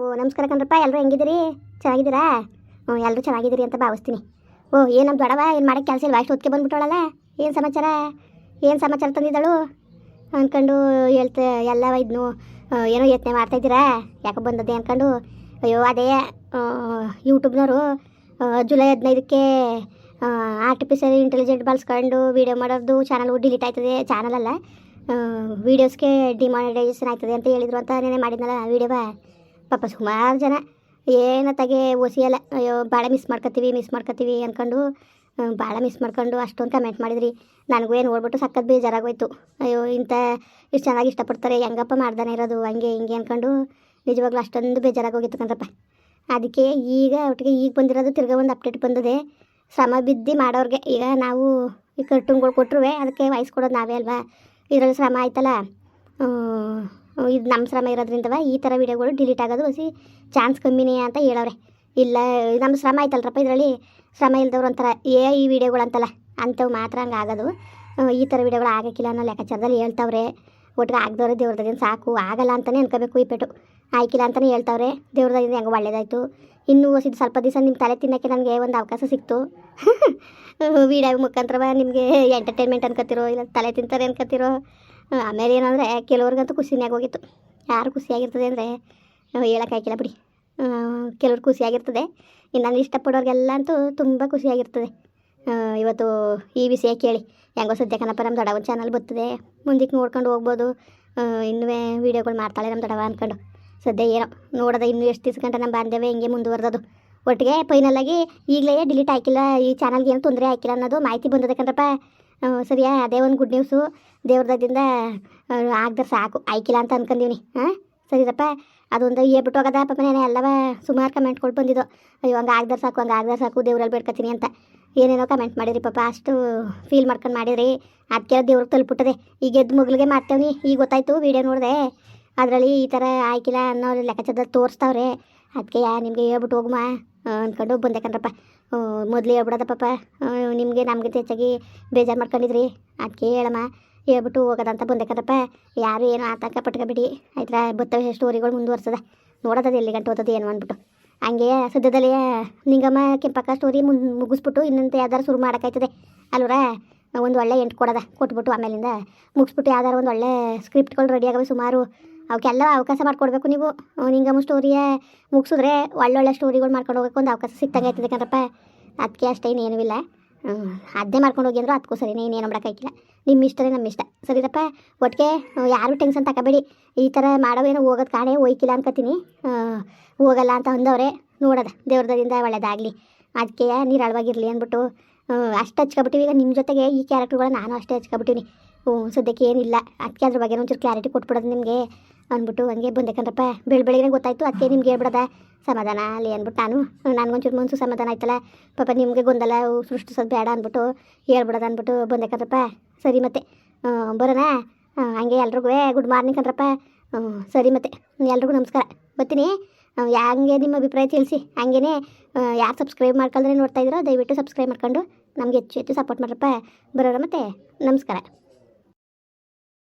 ಓ, ನಮಸ್ಕಾರ ಕಣ್ರಪ್ಪ ಎಲ್ಲರೂ ಹೆಂಗಿದ್ದೀರಿ? ಚೆನ್ನಾಗಿದ್ದೀರಾ? ಹ್ಞೂ ಎಲ್ಲರೂ ಚೆನ್ನಾಗಿದ್ದೀರಿ ಅಂತ ಭಾವಿಸ್ತೀನಿ. ಓ, ಏನು ನಮ್ಮ ದೊಡವ ಏನು ಮಾಡೋಕ್ಕೆ ಕೆಲಸ ಇಲ್ಲ ಅಷ್ಟು ಹೊತ್ತಿಗೆ ಬಂದ್ಬಿಟ್ಟವಳಲ್ಲ? ಏನು ಸಮಾಚಾರ? ಏನು ಸಮಾಚಾರ ತಂದಿದ್ದಾಳು? ಅಂದ್ಕೊಂಡು ಹೇಳ್ತ, ಎಲ್ಲ ಇದ್ನು. ಏನೋ ಯತ್ನೆ ಮಾಡ್ತಾಯಿದ್ದೀರಾ ಯಾಕೆ ಬಂದದ್ದೆ ಅಂದ್ಕೊಂಡು ಅಯ್ಯೋ, ಅದೇ ಯೂಟ್ಯೂಬ್ನವರು ಜುಲೈ ಹದಿನೈದಕ್ಕೆ ಆರ್ಟಿಫಿಷಿಯಲ್ ಇಂಟೆಲಿಜೆಂಟ್ ಬಳಸ್ಕೊಂಡು ವೀಡಿಯೋ ಮಾಡೋದು ಚಾನಲ್ ಡಿಲೀಟ್ ಆಯ್ತದೆ ಚಾನಲಲ್ಲ ವೀಡಿಯೋಸ್ಗೆ ಡಿಮಾನಿಟೈಸೇಷನ್ ಆಯ್ತದೆ ಅಂತ ಹೇಳಿದ್ರು ಅಂತ ನೆನೆ ಮಾಡಿದ್ನಲ್ಲ ವೀಡಿಯೋವ ಪಾಪ ಸುಮಾರು ಜನ. ಏನತ್ತಾಗೆ ಒಸಿಯಲ್ಲ. ಅಯ್ಯೋ ಭಾಳ ಮಿಸ್ ಮಾಡ್ಕೊತೀವಿ ಮಿಸ್ ಮಾಡ್ಕೊತೀವಿ ಅಂದ್ಕೊಂಡು ಭಾಳ ಮಿಸ್ ಮಾಡ್ಕೊಂಡು ಅಷ್ಟೊಂದು ಕಮೆಂಟ್ ಮಾಡಿದ್ರಿ. ನನಗೂ ಏನು ನೋಡ್ಬಿಟ್ಟು ಸಕ್ಕತ್ ಬೇಜಾರಾಗೋಯ್ತು ಅಯ್ಯೋ, ಇಂಥ ಇಷ್ಟು ಚೆನ್ನಾಗಿ ಇಷ್ಟಪಡ್ತಾರೆ. ಹೆಂಗಪ್ಪ ಮಾಡ್ದಾನೆ ಇರೋದು, ಹಂಗೆ ಹಿಂಗೆ ಅಂದ್ಕೊಂಡು ನಿಜವಾಗ್ಲೂ ಅಷ್ಟೊಂದು ಬೇಜಾರಾಗೋಗಿತ್ತು ಕಣ್ರಪ್ಪ. ಅದಕ್ಕೆ ಈಗ ಒಟ್ಟಿಗೆ ಈಗ ಬಂದಿರೋದು ತಿರ್ಗಾ ಒಂದು ಅಪ್ಡೇಟ್ ಬಂದಿದೆ. ಶ್ರಮ ಬಿದ್ದು ಮಾಡೋರಿಗೆ. ಈಗ ನಾವು ಈ ಕರ್ಟುನ್ಗಳು ಕೊಟ್ಟರು ಅದಕ್ಕೆ ವಯಸ್ಸು ಕೊಡೋದು ನಾವೇ ಅಲ್ವಾ? ಇದರಲ್ಲಿ ಶ್ರಮ ಆಯ್ತಲ್ಲ? ಇದು ನಮ್ಮ ಶ್ರಮ ಇರೋದ್ರಿಂದವ ಈ ಥರ ವೀಡಿಯೋಗಳು ಡಿಲೀಟ್ ಆಗೋದು ಹೊಸಿ ಚಾನ್ಸ್ ಕಮ್ಮಿನೇ ಅಂತ ಹೇಳವ್ರೆ. ಇಲ್ಲ ನಮ್ಮ ಶ್ರಮ ಆಯ್ತಲ್ರಪ್ಪ ಇದರಲ್ಲಿ? ಶ್ರಮ ಇಲ್ದವ್ರು ಒಂಥರ ಏ ಈ ವಿಡಿಯೋಗಳು ಅಂತಲ್ಲ ಅಂಥವು ಮಾತ್ರ ಹಂಗೆ ಆಗೋದು. ಈ ಥರ ವಿಡಿಯೋಗಳು ಆಗೋಕ್ಕಿಲ್ಲ ಅನ್ನೋ ಲೆಕ್ಕಾಚಾರದಲ್ಲಿ ಹೇಳ್ತಾವ್ರೆ. ಒಟ್ಟಿಗೆ ಆಗ್ದವ್ರೆ ದೇವ್ರದಿಂದ ಸಾಕು, ಆಗಲ್ಲ ಅಂತಲೇ ಅನ್ಕೋಬೇಕು ಈ ಪೆಟ್ಟು. ಆಯ್ಕಿಲ್ಲ ಅಂತಲೇ ಹೇಳ್ತಾವ್ರೆ, ದೇವ್ರದಿಂದ ಹೆಂಗೆ ಒಳ್ಳೇದಾಯಿತು. ಇನ್ನೂ ಹೊಸಿದು ಸ್ವಲ್ಪ ದಿವಸ ನಿಮ್ಮ ತಲೆ ತಿನ್ನೋಕ್ಕೆ ನನಗೆ ಒಂದು ಅವಕಾಶ ಸಿಕ್ತು. ವೀಡಿಯೋ ಮುಖಾಂತರವ ನಿಮಗೆ ಎಂಟರ್ಟೈನ್ಮೆಂಟ್ ಅನ್ಕೋತಿರೋ, ಇಲ್ಲ ತಲೆ ತಿಂತಾರೆ ಅನ್ಕೋತಿರೋ. ಆಮೇಲೆ ಏನಂದರೆ ಕೆಲವ್ರಿಗಂತೂ ಖುಷಿನೇ ಆಗೋಗಿತ್ತು. ಯಾರು ಖುಷಿಯಾಗಿರ್ತದೆ ಅಂದರೆ ಹೇಳೋಕ್ಕಾಗಿಲ್ಲ ಬಿಡಿ. ಕೆಲವ್ರು ಖುಷಿಯಾಗಿರ್ತದೆ. ಇನ್ನೊಂದು ನಾನು ಇಷ್ಟಪಡೋರಿಗೆಲ್ಲ ಅಂತೂ ತುಂಬ ಖುಷಿಯಾಗಿರ್ತದೆ. ಇವತ್ತು ಈ ವಿಷಯ ಕೇಳಿ. ಹೆಂಗೋ ಸದ್ಯ ಕನಪ್ಪ ನಮ್ಮ ದೊಡ್ಡವನ ಚಾನಲ್ ಬರ್ತದೆ. ಮುಂದಕ್ಕೆ ನೋಡ್ಕೊಂಡು ಹೋಗ್ಬೋದು. ಇನ್ನೂ ವೀಡಿಯೋಗಳು ಮಾಡ್ತಾಳೆ ನಮ್ಮ ದೊಡ್ಡವ ಅಂದ್ಕೊಂಡು ಸದ್ಯ ಏನೋ ನೋಡೋದ ಇನ್ನೂ ಎಷ್ಟು ದಿವ್ಸ ಗಂಟೆ ನಮ್ಮ ಬಾಂಧವ್ಯ ಹಿಂಗೆ ಮುಂದುವರೆದದು. ಒಟ್ಟಿಗೆ ಫೈನಲಾಗಿ ಈಗಲೇ ಡಿಲೀಟ್ ಹಾಕಿಲ್ಲ, ಈ ಚಾನಲ್ಗೆ ಏನು ತೊಂದರೆ ಹಾಕಿಲ್ಲ ಅನ್ನೋದು ಮಾಹಿತಿ ಬಂದದಕ್ಕಂದ್ರಪ್ಪ ಸರಿಯಾ ಅದೇ ಒಂದು ಗುಡ್ ನ್ಯೂಸು ದೇವ್ರದಿಂದ ಆಗ್ದ್ರೆ ಸಾಕು. ಆಯ್ಕಿಲ್ಲ ಅಂತ ಅನ್ಕೊಂಡೀನಿ ಹಾಂ ಸರಿದಪ್ಪ ಅದೊಂದು ಹೇಳ್ಬಿಟ್ಟು ಹೋಗದ. ಪಾಪ ನಾನು ಎಲ್ಲವ ಸುಮಾರು ಕೊಟ್ಟು ಬಂದಿದ್ದು. ಅಯ್ಯೋ, ಹಂಗೆ ಆಗ್ದಾರ ಸಾಕು, ಹಂಗೆ ಆಗ್ದಾರ ಸಾಕು ದೇವ್ರಲ್ಲಿ ಬೇಡ್ಕೊತೀನಿ ಅಂತ. ಏನೇನೋ ಕಮೆಂಟ್ ಮಾಡಿರಿ ಪಾಪ. ಅಷ್ಟು ಫೀಲ್ ಮಾಡ್ಕೊಂಡು ಮಾಡಿರಿ ಅದಕ್ಕೆ ದೇವ್ರಿಗೆ ತಲುಪಿಟ್ಟದೆ. ಈಗ ಎದ್ದು ಮಗಳಿಗೆ ಮಾಡ್ತೇವ್ನಿ. ಈಗ ಗೊತ್ತಾಯ್ತು ವೀಡಿಯೋ ನೋಡಿದೆ. ಅದರಲ್ಲಿ ಈ ಥರ ಆಯ್ಕಿಲ್ಲ ಅನ್ನೋ ಲೆಕ್ಕಾಚಾರದಲ್ಲಿ ತೋರಿಸ್ತಾವ್ರೆ. ಅದಕ್ಕೆ ನಿಮಗೆ ಹೇಳ್ಬಿಟ್ಟು ಹೋಗುಮ? ಅಂದ್ಕೊಂಡು ಬಂದೆ ಕಣ್ರಪ್ಪ. ಮೊದಲು ಹೇಳ್ಬಿಡೋದ ಪಾಪ. ನಿಮಗೆ ನಮಗೆ ಹೆಚ್ಚಾಗಿ ಬೇಜಾರು ಮಾಡ್ಕೊಂಡಿದ್ರಿ. ಅದಕ್ಕೆ ಹೇಳಮ್ಮ, ಹೇಳ್ಬಿಟ್ಟು ಹೋಗೋದಂತ ಬಂದೆ ಯಾರು ಏನು ಆತಂಕ ಬಿಡಿ ಆಯ್ತಾ ಬರ್ತವೆ ಸ್ಟೋರಿಗಳು ಮುಂದುವರ್ಸದ. ನೋಡೋದದು ಎಲ್ಲಿ ಗಂಟು ಓದೋದು ಏನು ಅಂದ್ಬಿಟ್ಟು. ಹಂಗೆ ಸದ್ಯದಲ್ಲೇ ನಿಂಗಮ್ಮ ಕೆಂಪಕ್ಕ ಸ್ಟೋರಿ ಮುನ್, ಮುಗಿಸ್ಬಿಟ್ಟು ಇನ್ನಂತ ಯಾವ್ದಾರು ಶುರು ಮಾಡೋಕ್ಕಾಯ್ತದೆ. ಅಲ್ವರ ಒಂದು ಒಳ್ಳೆ ಎಂಟು ಕೊಡೋದ ಕೊಟ್ಬಿಟ್ಟು ಆಮೇಲಿಂದ ಮುಗಿಸ್ಬಿಟ್ಟು ಯಾವ್ದಾರು ಒಂದು ಒಳ್ಳೆ ಸ್ಕ್ರಿಪ್ಟ್ಗಳು ರೆಡಿ ಆಗವೆ ಸುಮಾರು. ಅವಕ್ಕೆಲ್ಲ ಅವಕಾಶ ಮಾಡಿಕೊಡ್ಬೇಕು ನೀವು. ನಿಂಗಮ್ಮ ಸ್ಟೋರಿಯೇ ಮುಗಿಸಿದ್ರೆ ಒಳ್ಳೊಳ್ಳೆ ಸ್ಟೋರಿಗಳು ಮಾಡ್ಕೊಂಡು ಹೋಗೋಕೆ ಒಂದು ಅವಕಾಶ ಸಿಕ್ತಂಗೆ ಆಯ್ತದೆ ಕಣಪ್ಪ. ಅದಕ್ಕೆ ಅಷ್ಟೇ ಇನ್ನೇನೂ ಇಲ್ಲ. ಅದೇ ಮಾಡ್ಕೊಂಡು ಹೋಗಿ ಅಂದ್ರು ಅದಕ್ಕೂ ಸರಿನೇ, ಇನ್ನೇನು ಮಾಡೋಕ್ಕಾಗಿಲ್ಲ ನಿಮ್ಮ ಇಷ್ಟನೇ ನಮ್ಮ ಇಷ್ಟ. ಸರಿದಪ್ಪ? ಒಟ್ಟಿಗೆ ಯಾರು ಟೆನ್ಷನ್ ತಗೋಬೇಡಿ ಈ ಥರ ಮಾಡೋವೇನೋ ಹೋಗೋದು ಕಾಣೆ, ಹೋಯ್ಕಿಲ್ಲ ಅನ್ಕೋತೀನಿ ಹೋಗಲ್ಲ ಅಂತ ಅಂದವ್ರೆ, ನೋಡೋದ. ದೇವ್ರದಿಂದ ಒಳ್ಳೇದಾಗಲಿ. ಅದಕ್ಕೆ ನೀರಳವಾಗಿರಲಿ ಅಂದ್ಬಿಟ್ಟು ಅಷ್ಟು ಹಚ್ಕೊಬಿಟ್ಟಿವಿ. ಈಗ ನಿಮ್ಮ ಜೊತೆಗೆ ಈ ಕ್ಯಾರೆಕ್ಟರ್ಗಳ ನಾನು ಅಷ್ಟೇ ಹಚ್ಕೊಬಿಟ್ಟಿನಿ ಹ್ಞೂ ಸದ್ಯಕ್ಕೆ ಏನಿಲ್ಲ. ಅದಕ್ಕೆ ಅದ್ರ ಬಗ್ಗೆ ಒಂಚೂರು ಕ್ಲಾರಿಟಿ ಕೊಟ್ಬಿಡೋದು ನಿಮಗೆ. ಅಂದ್ಬಿಟ್ಟು ಹಂಗೆ ಬಂದೆ ಕಣ್ರಪ್ಪ. ಬೆಳ ಬೆಳಗ್ಗೆ ಗೊತ್ತಾಯ್ತು ಅದಕ್ಕೆ ನಿಮ್ಗೆ ಹೇಳ್ಬಿಡದ. ಸಮಾಧಾನ ಅಲ್ಲಿ ಅಂದ್ಬಿಟ್ಟು ನಾನು. ನನಗೊಂಚೂರು ಮನ್ಸು ಸಮಾಧಾನ ಆಯ್ತಲ್ಲ. ಪಾಪ ನಿಮಗೆ ಗೊಂದಲ, ಸೃಷ್ಟಿಸೋದು ಬೇಡ ಅಂದ್ಬಿಟ್ಟು ಹೇಳ್ಬಿಡೋದು ಅಂದ್ಬಿಟ್ಟು ಬಂದೆ ಕಂದ್ರಪ್ಪ ಸರಿ ಮತ್ತೆ ಬರೋಣ? ಹಂಗೆ ಎಲ್ರಿಗೂ ಗುಡ್ ಮಾರ್ನಿಂಗ್ ಕಂದ್ರಪ್ಪ ಸರಿ ಮತ್ತೆ, ಎಲ್ರಿಗೂ ನಮಸ್ಕಾರ. ಬರ್ತೀನಿ. ಹಂಗೆ ನಿಮ್ಮ ಅಭಿಪ್ರಾಯ ತಿಳಿಸಿ. ಹಂಗೇನೆ ಯಾರು ಸಬ್ಸ್ಕ್ರೈಬ್ ಮಾಡ್ಕೊಂಡ್ರೆ ನೋಡ್ತಾ ಇದ್ದೀರೋ ದಯವಿಟ್ಟು ಸಬ್ಸ್ಕ್ರೈಬ್ ಮಾಡ್ಕೊಂಡು ನಮಗೆ ಹೆಚ್ಚು ಹೆಚ್ಚು ಸಪೋರ್ಟ್ ಮಾಡ್ರಪ್ಪ. ಬರೋಣ ಮತ್ತೆ? ನಮಸ್ಕಾರ.